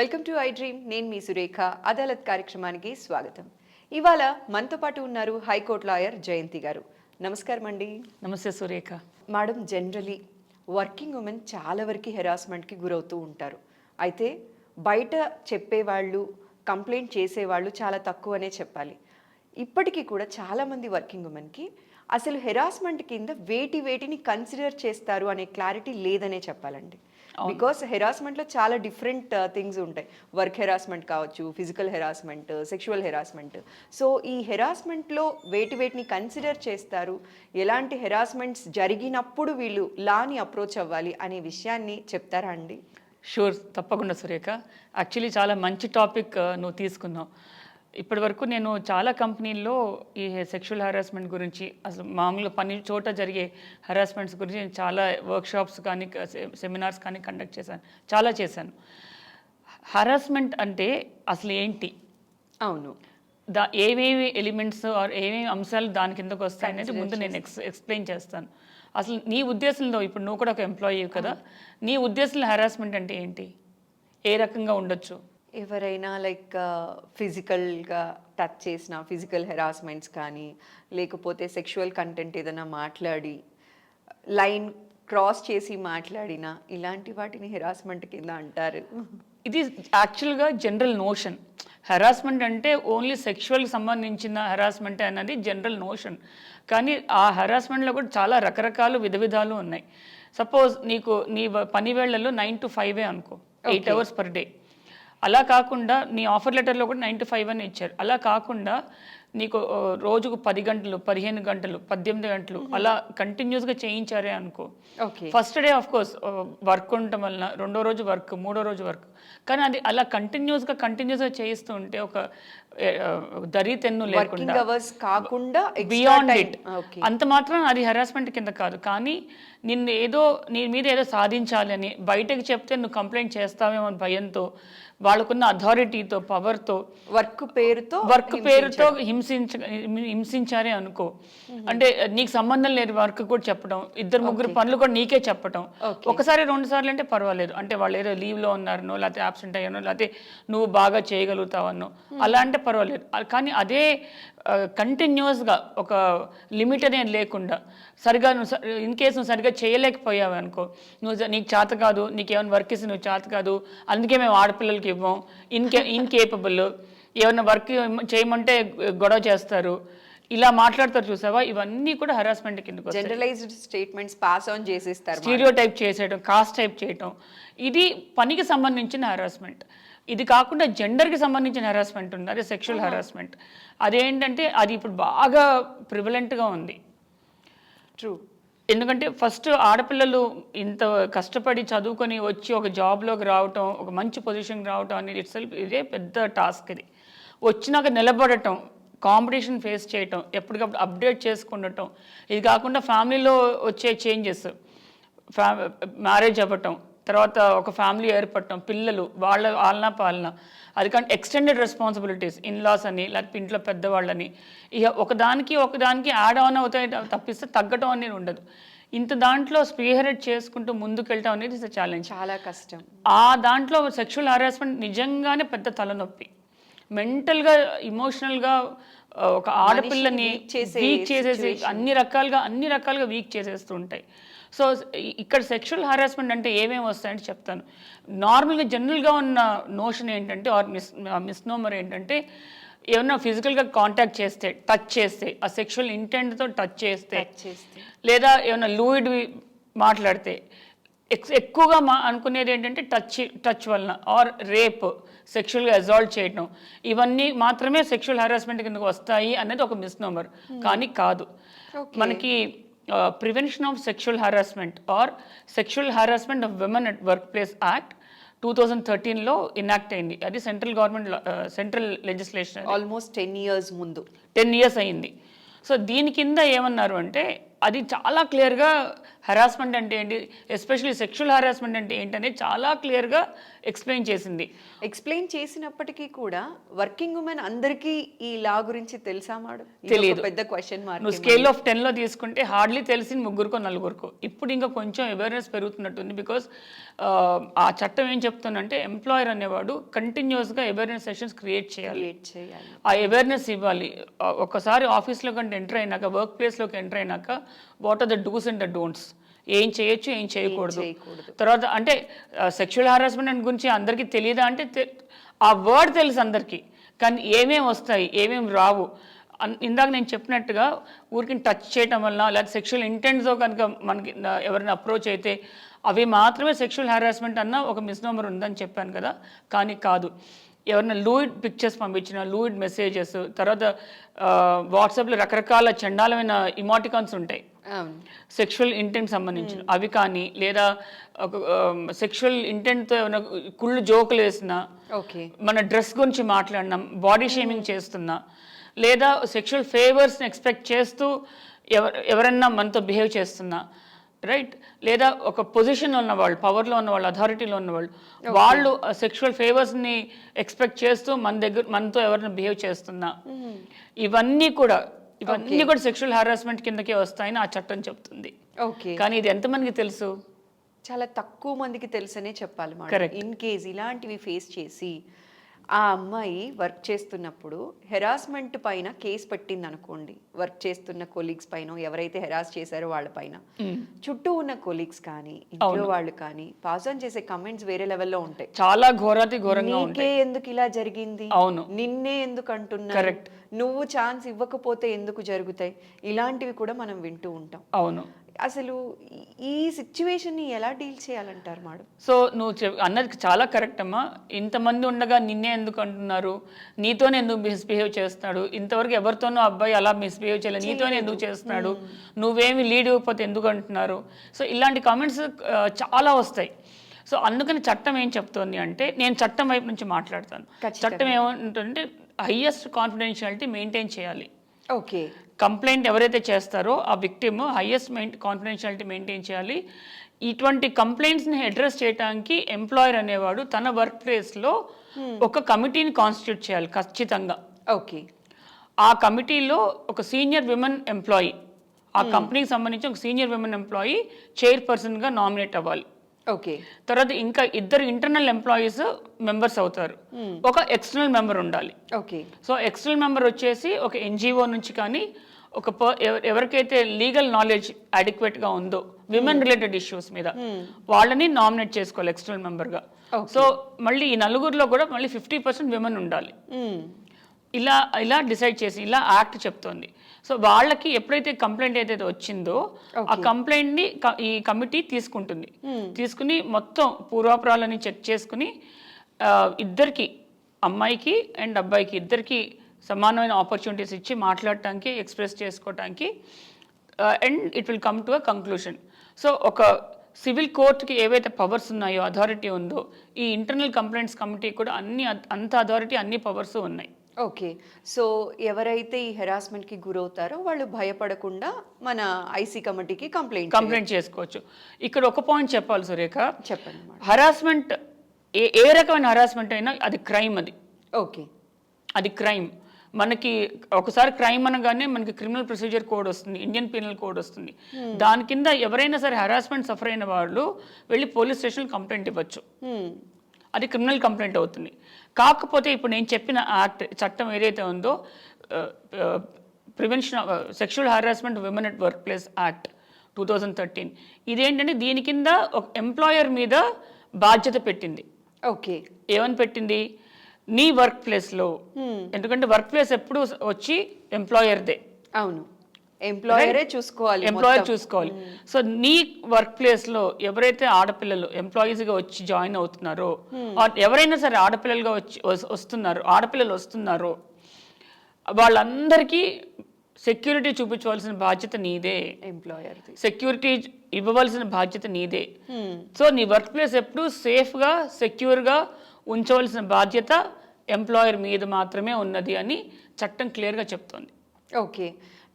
Welcome to I dream. నేను మీ సురేఖ. అదాలత్ కార్యక్రమానికి స్వాగతం. ఇవాళ మనతో పాటు ఉన్నారు హైకోర్టు లాయర్ జయంతి గారు. నమస్కారం అండి. నమస్తే Surekha. Madam generally working women చాలా వరకు హెరాస్మెంట్కి గురవుతూ ఉంటారు. అయితే బయట చెప్పేవాళ్ళు కంప్లైంట్ చేసేవాళ్ళు చాలా తక్కువనే చెప్పాలి. ఇప్పటికీ కూడా చాలామంది వర్కింగ్ ఉమెన్కి అసలు హెరాస్మెంట్ కింద వేటి వేటిని కన్సిడర్ చేస్తారు అనే క్లారిటీ లేదనే చెప్పాలండి. బికాస్ హెరాస్మెంట్లో చాలా డిఫరెంట్ థింగ్స్ ఉంటాయి. వర్క్ హెరాస్మెంట్ కావచ్చు physical harassment sexual harassment. So ఈ హెరాస్మెంట్లో వేటి వేటిని కన్సిడర్ చేస్తారు? ఎలాంటి హెరాస్మెంట్స్ జరిగినప్పుడు వీళ్ళు లాని అప్రోచ్ అవ్వాలి అనే విషయాన్ని చెప్తారా అండి? షూర్ తప్పకుండా సురేఖ. యాక్చువల్లీ చాలా మంచి టాపిక్ నువ్వు తీసుకున్నావు. ఇప్పటి వరకు నేను చాలా కంపెనీల్లో ఈ సెక్షువల్ హెరాస్మెంట్ గురించి అసలు మామూలుగా పని చోట జరిగే హెరాస్మెంట్స్ గురించి నేను చాలా వర్క్షాప్స్ కానీ సెమినార్స్ కానీ కండక్ట్ చేశాను. చాలా చేశాను. హెరాస్మెంట్ అంటే అసలు ఏంటి? అవును. దా ఏమేమి ఎలిమెంట్స్ ఆర్ ఏమేమి అంశాలు దాని కిందకు వస్తాయి అనేది ముందు నేను ఎక్స్ ఎక్స్ప్లెయిన్ చేస్తాను. అసలు నీ ఉద్దేశంలో ఇప్పుడు నువ్వు కూడా ఒక ఎంప్లాయీ కదా నీ ఉద్దేశంలో హెరాస్మెంట్ అంటే ఏంటి? ఏ రకంగా ఉండొచ్చు? ఎవరైనా లైక్ ఫిజికల్గా టచ్ చేసిన ఫిజికల్ హెరాస్మెంట్స్ కానీ లేకపోతే సెక్షువల్ కంటెంట్ ఏదైనా మాట్లాడి లైన్ క్రాస్ చేసి మాట్లాడినా ఇలాంటి వాటిని హెరాస్మెంట్ కింద అంటారు. ఇది యాక్చువల్గా జనరల్ నోషన్ హెరాస్మెంట్ అంటే ఓన్లీ సెక్షువల్కి సంబంధించిన హెరాస్మెంట్ అన్నది జనరల్ నోషన్ కానీ ఆ హెరాస్మెంట్లో కూడా చాలా రకరకాల విధ విధాలు ఉన్నాయి. సపోజ్ నీకు నీ పని వేళ్ళలో నైన్ టు ఫైవే అనుకో ఎయిట్ అవర్స్ పర్ డే అలా కాకుండా నీ ఆఫర్ లెటర్లో కూడా నైన్ టు ఫైవ్ అని ఇచ్చారు. అలా కాకుండా నీకు రోజుకు పది గంటలు పదిహేను గంటలు పద్దెనిమిది గంటలు అలా కంటిన్యూస్గా చేయించారే అనుకో. First day of course work ఉండటం వలన రెండో రోజు వర్క్ మూడో రోజు వర్క్ కానీ అది అలా కంటిన్యూస్గా కంటిన్యూస్గా చేయిస్తూ ఉంటే ఒక ఏ, ఆ, దరి తెన్ను లేకుండా. అవర్స్ కాకుండా బియాండ్ ఇట్ అంత మాత్రం అది హెరాస్మెంట్ కింద కాదు. కానీ నిన్ను ఏదో నీ మీద ఏదో సాధించాలి అని బయటకు చెప్తే నువ్వు కంప్లైంట్ చేస్తావేమో అని భయంతో వాళ్ళకున్న అథారిటీతో పవర్తో వర్క్ పేరుతో వర్క్ పేరుతో హింసించ హింసించారే అనుకో. అంటే నీకు సంబంధం లేని వర్క్ కూడా చెప్పడం ఇద్దరు ముగ్గురు పనులు కూడా నీకే చెప్పడం. ఒకసారి రెండు సార్లు అంటే పర్వాలేదు. అంటే వాళ్ళు ఏదో లీవ్లో ఉన్నారనో లేకపోతే యాబ్సెంట్ అయ్యానో లేకపోతే నువ్వు బాగా చేయగలుగుతావన్నో. అలా అంటే పర్వాలేదు కానీ అదే కంటిన్యూస్గా ఒక లిమిట్ అనేది లేకుండా సరిగా నువ్వు ఇన్ కేసు నువ్వు సరిగా చేయలేకపోయావు అనుకో నువ్వు నీకు చేత కాదు నీకేమైనా వర్క్ ఇస్తే నువ్వు చేత కాదు అందుకే మేము ఆడపిల్లలకి ఇవ్వం ఇన్కే ఇన్కేపబుల్ ఏమైనా వర్క్ చేయమంటే గొడవ చేస్తారు. ఇలా మాట్లాడతారు చూసావా? ఇవన్నీ కూడా హెరాస్మెంట్ వస్తాయి. జనరలైజ్డ్ స్టేట్మెంట్స్ పాస్ ఆన్ చేసేస్తారు స్టీరియో టైప్ చేసేయడం కాస్ట్ టైప్ చేయటం. ఇది పనికి సంబంధించిన హెరాస్మెంట్ ఇది కాకుండా జెండర్కి సంబంధించిన హెరాస్మెంట్ ఉంది. అదే సెక్షువల్ హెరాస్మెంట్ అదేంటంటే అది ఇప్పుడు బాగా ప్రివలెంట్గా ఉంది. ట్రూ ఎందుకంటే ఫస్ట్ ఆడపిల్లలు ఇంత కష్టపడి చదువుకొని వచ్చి ఒక జాబ్లోకి రావటం ఒక మంచి పొజిషన్కి రావటం అనేది ఇట్స్ ఇదే పెద్ద టాస్క్ ఇది. వచ్చినాక నిలబడటం కాంపిటీషన్ ఫేస్ చేయటం ఎప్పటికప్పుడు అప్డేట్ చేసుకుండటం ఇది కాకుండా ఫ్యామిలీలో వచ్చే చేంజెస్ ఫ్యా మ్యారేజ్ అవ్వటం తర్వాత ఒక ఫ్యామిలీ ఏర్పడటం పిల్లలు వాళ్ళ ఆలన పాలన అది కానీ ఎక్స్టెండెడ్ రెస్పాన్సిబిలిటీస్ ఇన్లాస్ అని లేకపోతే ఇంట్లో పెద్దవాళ్ళని ఇక ఒకదానికి ఒకదానికి యాడ్ ఆన్ అవుతాయి తప్పిస్తే తగ్గటం అనేది ఉండదు. ఇంత దాంట్లో స్పీహరెడ్ చేసుకుంటూ ముందుకెళ్ళటం అనేది ఇస్ ఛాలెంజ్ చాలా కష్టం. ఆ దాంట్లో సెక్షువల్ హరాస్మెంట్ నిజంగానే పెద్ద తలనొప్పి. మెంటల్గా ఇమోషనల్గా ఒక ఆడపిల్లని వీక్ చేసేసి అన్ని రకాలుగా అన్ని రకాలుగా వీక్ చేసేస్తూ ఉంటాయి సో ఇక్కడ సెక్షువల్ హరాస్మెంట్ అంటే ఏమేమి వస్తాయంటే చెప్తాను. నార్మల్గా జనరల్గా ఉన్న నోషన్ ఏంటంటే ఆర్ మిస్ మిస్నోమర్ ఏంటంటే ఏమన్నా ఫిజికల్గా కాంటాక్ట్ చేస్తే టచ్ చేస్తే ఆ సెక్షువల్ ఇంటెంట్తో టచ్ చేస్తే లేదా ఏమైనా లూయిడ్ మాట్లాడితే ఎక్- ఎక్కువగా మా అనుకునేది ఏంటంటే టచ్ టచ్ వలన ఆర్ రేప్ సెక్షువల్గా అజాల్ట్ చేయటం. ఇవన్నీ మాత్రమే సెక్షువల్ హెరాస్మెంట్ కిందకు వస్తాయి అనేది ఒక మిస్నోమర్ కానీ కాదు. మనకి prevention of sexual harassment or sexual harassment of women at workplace act two thousand థర్టీన్లో enact అయింది. అది central government central legislation almost ten years ముందు. టెన్ ఇయర్స్ అయింది. సో దీని కింద ఏమన్నారు అంటే అది చాలా క్లియర్గా హెరాస్మెంట్ అంటే ఏంటి ఎస్పెషల్లీ సెక్షువల్ హెరాస్మెంట్ అంటే ఏంటనేది చాలా క్లియర్గా ఎక్స్ప్లెయిన్ చేసింది. ఎక్స్ప్లెయిన్ చేసినప్పటికీ కూడా వర్కింగ్ ఉమెన్ అందరికీ ఈ లా గురించి తెలుసా మేడం? తెలియదు. పెద్ద క్వశ్చన్ మార్క్ నువ్వు స్కేల్ ఆఫ్ టెన్లో తీసుకుంటే హార్డ్లీ తెలిసింది ముగ్గురుకో నలుగురుకో. ఇప్పుడు ఇంకా కొంచెం అవేర్నెస్ పెరుగుతున్నట్టుంది బికాస్ ఆ చట్టం ఏం చెప్తుందంటే ఎంప్లాయర్ అనేవాడు కంటిన్యూస్గా అవేర్నెస్ సెషన్స్ క్రియేట్ చేయాలి. ఆ అవేర్నెస్ ఇవ్వాలి. ఒకసారి ఆఫీస్లో కంటే ఎంటర్ అయినాక వర్క్ ప్లేస్లోకి ఎంటర్ అయినాక what are the dos and the don'ts ఏం చేయొచ్చు ఏం చేయకూడదు. తర్వాత అంటే సెక్షువల్ హారాస్మెంట్ గురించి అందరికీ తెలియదా అంటే ఆ వర్డ్ తెలుసు అందరికీ. కానీ ఏమేమి వస్తాయి ఏమేమి రావు. ఇందాక నేను చెప్పినట్టుగా ఊరికి టచ్ చేయటం వల్ల లేదా సెక్షువల్ ఇంటెంట్తో కనుక మనకి ఎవరైనా అప్రోచ్ అయితే అవి మాత్రమే సెక్షువల్ హారాస్మెంట్ అన్న ఒక మిస్నోమర్ ఉందని చెప్పాను కదా. కానీ కాదు. ఎవరైనా లూయిడ్ పిక్చర్స్ పంపించిన లూయిడ్ మెసేజెస్ తర్వాత వాట్సాప్లో రకరకాల చండాలమైన ఇమోటికాన్స్ ఉంటాయి. సెక్షువల్ ఇంటెంట్ సంబంధించిన. అవి కానీ లేదా ఒక సెక్షువల్ ఇంటెంట్తో ఏమైనా కుళ్ళు జోకులు వేసినా ఓకే. మన డ్రెస్ గురించి మాట్లాడినాం బాడీ షేమింగ్ చేస్తున్నా లేదా సెక్షువల్ ఫేవర్స్ని ఎక్స్పెక్ట్ చేస్తూ ఎవ ఎవరన్నా మనతో బిహేవ్ చేస్తున్నా రైట్ లేదా ఒక పొజిషన్లో ఉన్న వాళ్ళు పవర్లో ఉన్న వాళ్ళు అథారిటీలో ఉన్న వాళ్ళు వాళ్ళు సెక్షువల్ ఫేవర్స్ని ఎక్స్పెక్ట్ చేస్తూ మన దగ్గర మనతో ఎవరైనా బిహేవ్ చేస్తున్నా. ఇవన్నీ కూడా ఇవన్నీ కూడా సెక్షువల్ హారాస్మెంట్ కిందకే వస్తాయని ఆ చట్టం చెప్తుంది. ఓకే కానీ ఇది ఎంతమందికి తెలుసు? చాలా తక్కువ మందికి తెలుసనే చెప్పాలి. ఇన్ కేస్ ఇలాంటివి ఫేస్ చేసి ఆ అమ్మాయి వర్క్ చేస్తున్నప్పుడు హెరాస్మెంట్ పైన కేసు పెట్టింది అనుకోండి వర్క్ చేస్తున్న కొలీగ్స్ పైన ఎవరైతే హెరాస్ చేశారో వాళ్ళ పైన. చుట్టూ ఉన్న కొలీగ్స్ కానీ ఇంట్లో వాళ్ళు కానీ పాస్ ఆన్ చేసే కమెంట్స్ వేరే లెవెల్లో ఉంటాయి. చాలా ఘోరాతి ఘోరంగా నీకే ఎందుకు ఇలా జరిగింది? అవును. నిన్నే ఎందుకు అంటున్నా. నువ్వు ఛాన్స్ ఇవ్వకపోతే ఎందుకు జరుగుతాయి? ఇలాంటివి కూడా మనం వింటూ ఉంటాం. అవును. అసలు ఈ- ఈ సిచ్యువేషన్ని ఎలా డీల్ చేయాలంటారు మేడం? సో నువ్వు అన్నది చాలా కరెక్ట్ అమ్మా. ఇంతమంది ఉండగా నిన్నే ఎందుకు అంటున్నారు? నీతోనే ఎందుకు మిస్బిహేవ్ చేస్తున్నాడు? ఇంతవరకు ఎవరితోనో అబ్బాయి అలా మిస్బిహేవ్ చేయలేదు. నీతోనే ఎందుకు చేస్తున్నాడు? నువ్వేమి లీడ్ ఇవ్వకపోతే ఎందుకు అంటున్నారు? సో ఇలాంటి కామెంట్స్ చాలా వస్తాయి. సో అందుకని చట్టం ఏం చెప్తోంది అంటే నేను చట్టం వైపు నుంచి మాట్లాడతాను. చట్టం ఏమంటుంటే హయ్యెస్ట్ కాన్ఫిడెన్షియాలిటీ మెయింటైన్ చేయాలి. ఓకే. కంప్లైంట్ ఎవరైతే చేస్తారో ఆ victim highest main confidentiality maintain చేయాలి. ఇటువంటి కంప్లైంట్స్ని అడ్రస్ చేయడానికి ఎంప్లాయర్ అనేవాడు తన వర్క్ ప్లేస్లో ఒక కమిటీని కాన్స్టిట్యూట్ చేయాలి ఖచ్చితంగా. ఓకే. ఆ కమిటీలో ఒక సీనియర్ విమెన్ ఎంప్లాయీ ఆ కంపెనీకి సంబంధించి ఒక సీనియర్ విమెన్ ఎంప్లాయీ చైర్పర్సన్గా నామినేట్ అవ్వాలి. ఓకే. తర్వాత ఇంకా ఇద్దరు ఇంటర్నల్ ఎంప్లాయీస్ మెంబర్స్ అవుతారు. ఒక ఎక్స్టర్నల్ మెంబర్ ఉండాలి. ఓకే. సో ఎక్స్టర్నల్ మెంబర్ వచ్చేసి ఒక ఎన్జిఓ నుంచి కానీ ఒక ఎవరికైతే లీగల్ నాలెడ్జ్ అడిక్వేట్గా ఉందో విమెన్ రిలేటెడ్ ఇష్యూస్ మీద వాళ్ళని నామినేట్ చేసుకోవాలి ఎక్స్టర్నల్ మెంబర్గా. సో మళ్ళీ ఈ నలుగురిలో కూడా మళ్ళీ ఫిఫ్టీ పర్సెంట్ విమెన్ ఉండాలి. ఇలా ఇలా డిసైడ్ చేసి ఇలా యాక్ట్ చెప్తోంది. సో వాళ్ళకి ఎప్పుడైతే కంప్లైంట్ ఏదైతే వచ్చిందో ఆ కంప్లైంట్ని ఈ కమిటీ తీసుకుంటుంది. తీసుకుని మొత్తం పూర్వాపరాలని చెక్ చేసుకుని ఇద్దరికి అమ్మాయికి అండ్ అబ్బాయికి ఇద్దరికి సమానమైన ఆపర్చునిటీస్ ఇచ్చి మాట్లాడటానికి ఎక్స్ప్రెస్ చేసుకోవటానికి and it will come to a conclusion. So ఒక సివిల్ కోర్టుకి ఏవైతే పవర్స్ ఉన్నాయో అథారిటీ ఉందో ఈ ఇంటర్నల్ కంప్లైంట్స్ కమిటీ కూడా అన్ని అంత అథారిటీ అన్ని పవర్స్ ఉన్నాయి. ఓకే. సో ఎవరైతే ఈ హెరాస్మెంట్కి గురవుతారో వాళ్ళు భయపడకుండా మన ఐసీ కమిటీకి కంప్లైంట్ కంప్లైంట్ చేసుకోవచ్చు. ఇక్కడ ఒక పాయింట్ చెప్పాలి సురేఖ. చెప్పండి హరాస్మెంట్ ఏ ఏ రకమైన హరాస్మెంట్ అయినా అది క్రైమ్ అది. ఓకే. అది క్రైమ్. మనకి ఒకసారి క్రైమ్ అనగానే మనకి క్రిమినల్ ప్రొసీజర్ కోడ్ వస్తుంది ఇండియన్ పీనల్ కోడ్ వస్తుంది. దాని కింద ఎవరైనా సరే హరాస్మెంట్ సఫర్ అయిన వాళ్ళు వెళ్ళి పోలీస్ స్టేషన్ కంప్లైంట్ ఇవ్వచ్చు. అది క్రిమినల్ కంప్లైంట్ అవుతుంది. కాకపోతే ఇప్పుడు నేను చెప్పిన యాక్ట్ చట్టం ఏదైతే ఉందో prevention sexual harassment women at workplace act two thousand thirteen ఇదేంటంటే దీని కింద ఒక ఎంప్లాయర్ మీద బాధ్యత పెట్టింది. ఓకే. ఏమని పెట్టింది? నీ వర్క్ ప్లేస్లో ఎందుకంటే వర్క్ ప్లేస్ ఎప్పుడు వచ్చి ఎంప్లాయర్దే అవును. ఎంప్లాయరే చూసుకోవాలి ఎంప్లాయర్ చూసుకోవాలి. సో నీ వర్క్ ప్లేస్లో ఎవరైతే ఆడపిల్లలు ఎంప్లాయీస్గా వచ్చి జాయిన్ అవుతున్నారో or ఎవరైనా సరే ఆడపిల్లలుగా వచ్చి వస్- వస్తున్నారో ఆడపిల్లలు వస్తున్నారో వాళ్ళందరికీ సెక్యూరిటీ చూపించవలసిన బాధ్యత నీదే. ఎంప్లాయర్ది సెక్యూరిటీ ఇవ్వవలసిన బాధ్యత నీదే. సో నీ వర్క్ ప్లేస్ ఎప్పుడు సేఫ్గా సెక్యూర్గా ఉంచవలసిన బాధ్యత ఎంప్లాయర్ మీద మాత్రమే ఉన్నది అని చట్టం క్లియర్గా చెప్తోంది. ఓకే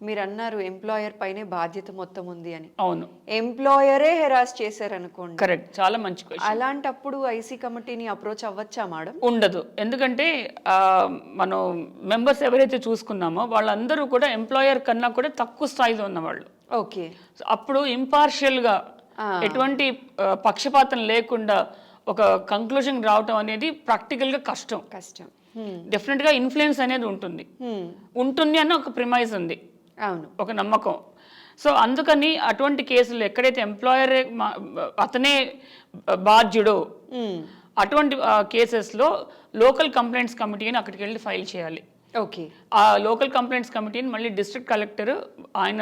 మీరు అన్నారు ఎంప్లాయర్ పైనే బాధ్యత మొత్తం ఉంది అని. అవును. ఎంప్లాయరే హెరాస్ చేశారనుకోండి. కరెక్ట్ చాలా మంచి క్వశ్చన్ అలాంటప్పుడు ఐసీ కమిటీని అప్రోచ్ అవ్వచ్చా మేడం ఉండదు. ఎందుకంటే మనం మెంబర్స్ ఎవరైతే చూసుకున్నామో వాళ్ళందరూ కూడా ఎంప్లాయర్ కన్నా కూడా తక్కువ స్థాయిలో ఉన్నవాళ్ళు. ఓకే. అప్పుడు ఇంపార్షియల్గా ఎటువంటి ఆ, పక్షపాతం లేకుండా ఒక కంక్లూజన్ రావటం అనేది ప్రాక్టికల్గా కష్టం. కష్టం. హ్మ్. డెఫినెట్గా ఇన్ఫ్లుయెన్స్ అనేది ఉంటుంది. ఉంటుంది అని ఒక ప్రిమైజ్ ఉంది. అవును. ఒక నమ్మకం. సో అందుకని అటువంటి కేసులు ఎక్కడైతే ఎంప్లాయర్ అతనే బాధ్యుడో. అటువంటి కేసెస్లో లోకల్ కంప్లైంట్స్ కమిటీని అక్కడికి వెళ్ళి ఫైల్ చేయాలి. ఓకే. ఆ లోకల్ కంప్లైంట్స్ కమిటీని మళ్ళీ డిస్ట్రిక్ట్ కలెక్టర్ ఆయన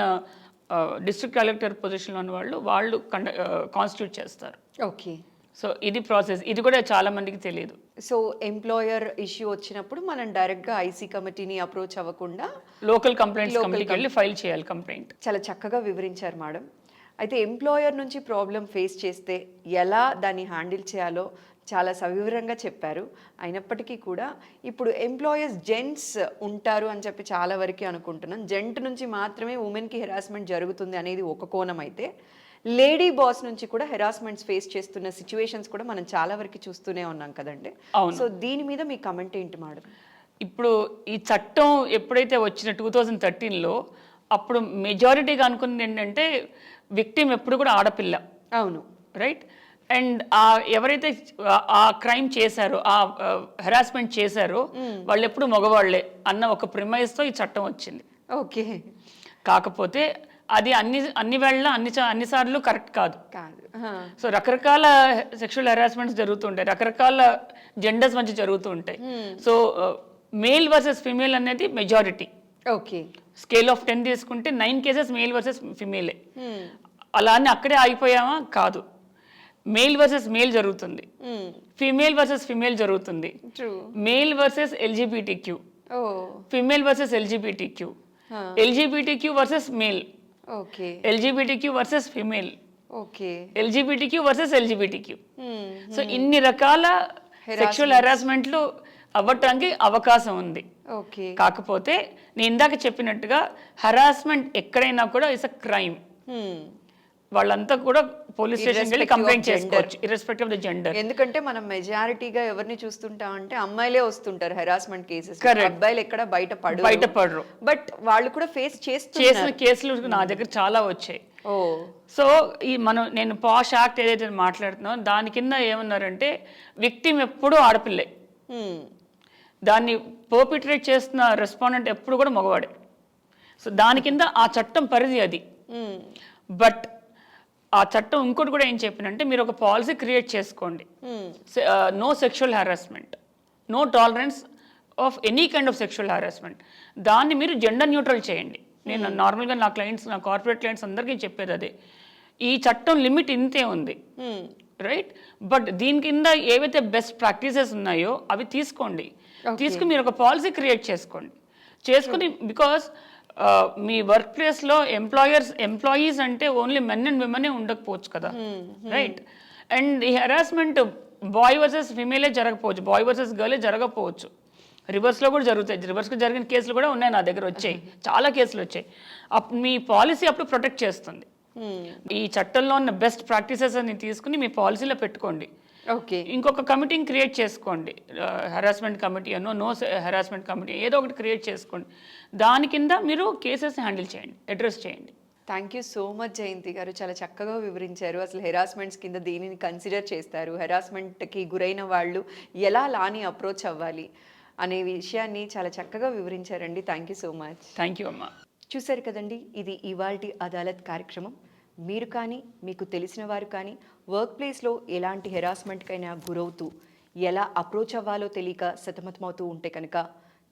డిస్ట్రిక్ట్ కలెక్టర్ పొజిషన్లో ఉన్న వాళ్ళు వాళ్ళు కండ కాన్స్టిట్యూట్ చేస్తారు. ఓకే. సో ఇది ప్రాసెస్ ఇది కూడా చాలా మందికి తెలియదు. సో ఎంప్లాయర్ ఇష్యూ వచ్చినప్పుడు మనం డైరెక్ట్గా ఐసీ కమిటీని అప్రోచ్ అవ్వకుండా లోకల్ కమిటీకి వెళ్ళి ఫైల్ చేయాలి కంప్లైంట్. చాలా చక్కగా వివరించారు మేడం. అయితే ఎంప్లాయర్ నుంచి ప్రాబ్లం ఫేస్ చేస్తే ఎలా దాన్ని హ్యాండిల్ చేయాలో చాలా సవివరంగా చెప్పారు. అయినప్పటికీ కూడా ఇప్పుడు ఎంప్లాయర్స్ జెంట్స్ ఉంటారు అని చెప్పి చాలా వరకు అనుకుంటున్నాం. జెంట్ నుంచి మాత్రమే ఉమెన్కి హెరాస్మెంట్ జరుగుతుంది అనేది ఒక కోణం అయితే లేడీ బాస్ నుంచి కూడా హెరాస్మెంట్స్ ఫేస్ చేస్తున్న సిచ్యువేషన్స్ కూడా మనం చాలా వరకు చూస్తూనే ఉన్నాం కదండి. సో దీని మీద మీ కమెంట్ ఏంటి మేడం ఇప్పుడు ఈ చట్టం ఎప్పుడైతే వచ్చిన టూ థౌజండ్ థర్టీన్లో అప్పుడు మెజారిటీగా అనుకున్నది ఏంటంటే విక్టిమ్ ఎప్పుడు కూడా ఆడపిల్ల. అవును. రైట్ అండ్ ఆ ఎవరైతే ఆ- ఆ క్రైమ్ చేశారో ఆ హెరాస్మెంట్ చేశారో వాళ్ళు ఎప్పుడు మగవాళ్ళే అన్న ఒక ప్రిమైజ్తో ఈ చట్టం వచ్చింది. ఓకే కాకపోతే అది అన్ని అన్ని వేళ అన్ని అన్నిసార్లు కరెక్ట్ కాదు. సో రకరకాల సెక్షువల్ హెరాస్మెంట్స్ జరుగుతూ ఉంటాయి రకరకాల జెండర్స్ మధ్య జరుగుతూ ఉంటాయి సో మేల్ వర్సెస్ ఫిమేల్ అనేది majority. Okay. Scale of ten తీసుకుంటే నైన్ కేసెస్ మేల్ వర్సెస్ ఫిమేలే. అలా అని అక్కడే ఆగిపోయామా? కాదు. మేల్ వర్సెస్ మేల్ జరుగుతుంది. ఫిమేల్ వర్సెస్ ఫిమేల్ జరుగుతుంది. Male versus LGBT Q female versus LGBT Q. LGBT Q versus male. Okay LGBT Q versus female okay LGBT Q versus LGBT Q Hmm. So ఇన్ని రకాల sexual హెరాస్మెంట్లు అవ్వటానికి అవకాశం ఉంది. Okay కాకపోతే నేను ఇందాక చెప్పినట్టుగా హెరాస్మెంట్ ఎక్కడైనా కూడా ఇస్ అ క్రైమ్. వాళ్ళంతా కూడా పోలీస్ స్టేషన్కి వెళ్ళి కంప్లైంట్. చేసుకోవచ్చు. ఇర్రెస్పెక్టివ్ ఆఫ్ ద జెండర్ ఎందుకంటే మనం మెజారిటీగా ఎవరిని చూస్తుంటాం అంటే అమ్మాయిలే వస్తుంటారు హెరాస్మెంట్ కేసెస్. అబ్బాయిలు ఎక్కడ బయట పడు బయటపడరు బట్ వాళ్ళు కూడా ఫేస్ చేస్తున్నారు. చేసిన కేసులు నా దగ్గర చాలా వచ్చాయి. సో ఈ మనం నేను పాష్ యాక్ట్ ఏదైతే మాట్లాడుతున్నానో దాని కింద ఏమన్నారంటే విక్టిమ్ ఎప్పుడూ ఆడపిల్లే. దాన్ని పర్పిట్రేట్ చేస్తున్న రెస్పాండెంట్ ఎప్పుడు కూడా మగవాడే. సో దాని కింద ఆ చట్టం పరిధి అది. బట్ ఆ చట్టం ఇంకోటి కూడా ఏం చెప్పినంటే మీరు ఒక పాలసీ క్రియేట్ చేసుకోండి. Hmm. No sexual harassment no tolerance of any kind of sexual harassment దాన్ని మీరు జెండర్ న్యూట్రల్ చేయండి. నేను నార్మల్గా నా క్లయింట్స్ నా కార్పొరేట్ క్లయింట్స్ అందరికీ చెప్పేది అదే. ఈ చట్టం లిమిట్ ఇంతే ఉంది. Hmm. రైట్ బట్ దీని కింద ఏవైతే బెస్ట్ ప్రాక్టీసెస్ ఉన్నాయో అవి తీసుకోండి. తీసుకుని మీరు ఒక పాలసీ క్రియేట్ చేసుకోండి. చేసుకుని బికాస్ మీ వర్క్ ప్లేస్లో ఎంప్లాయర్స్ ఎంప్లాయీస్ అంటే ఓన్లీ మెన్ అండ్ విమెనే ఉండకపోవచ్చు కదా. రైట్ అండ్ ఈ హెరాస్మెంట్ బాయ్ వర్సెస్ ఫిమేలే జరగకపోవచ్చు. బాయ్ వర్సెస్ గర్లే జరగకపోవచ్చు. రివర్స్లో కూడా జరుగుతాయి. రివర్స్లో జరిగిన కేసులు కూడా ఉన్నాయి నా దగ్గర వచ్చాయి. చాలా కేసులు వచ్చాయి. మీ పాలసీ అప్పుడు ప్రొటెక్ట్ చేస్తుంది. Hmm. ఈ చట్టంలో ఉన్న బెస్ట్ ప్రాక్టీసెస్ అని తీసుకుని మీ పాలసీలో పెట్టుకోండి. ఓకే ఇంకొక కమిటీని క్రియేట్ చేసుకోండి. హెరాస్మెంట్ కమిటీ అనో నో హెరాస్మెంట్ కమిటీ ఏదో ఒకటి క్రియేట్ చేసుకోండి. దాని కింద మీరు కేసెస్ హ్యాండిల్ చేయండి అడ్రస్ చేయండి. Thank you so much Jayanthi garu. చాలా చక్కగా వివరించారు. అసలు హెరాస్మెంట్స్ కింద దీనిని కన్సిడర్ చేస్తారు. హెరాస్మెంట్కి గురైన వాళ్ళు ఎలా లాని అప్రోచ్ అవ్వాలి అనే విషయాన్ని చాలా చక్కగా వివరించారండి. Thank you so much thank you అమ్మా. చూశారు కదండి ఇది ఇవాల్టి అదాలత్ కార్యక్రమం. మీరు కానీ మీకు తెలిసిన వారు కానీ వర్క్ ప్లేస్లో ఎలాంటి హెరాస్మెంట్కైనా గురవుతూ ఎలా అప్రోచ్ అవ్వాలో తెలియక సతమతమవుతూ ఉంటే కనుక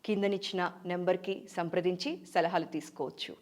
కిందనిచ్చిన నెంబర్కి సంప్రదించి సలహాలు తీసుకోవచ్చు.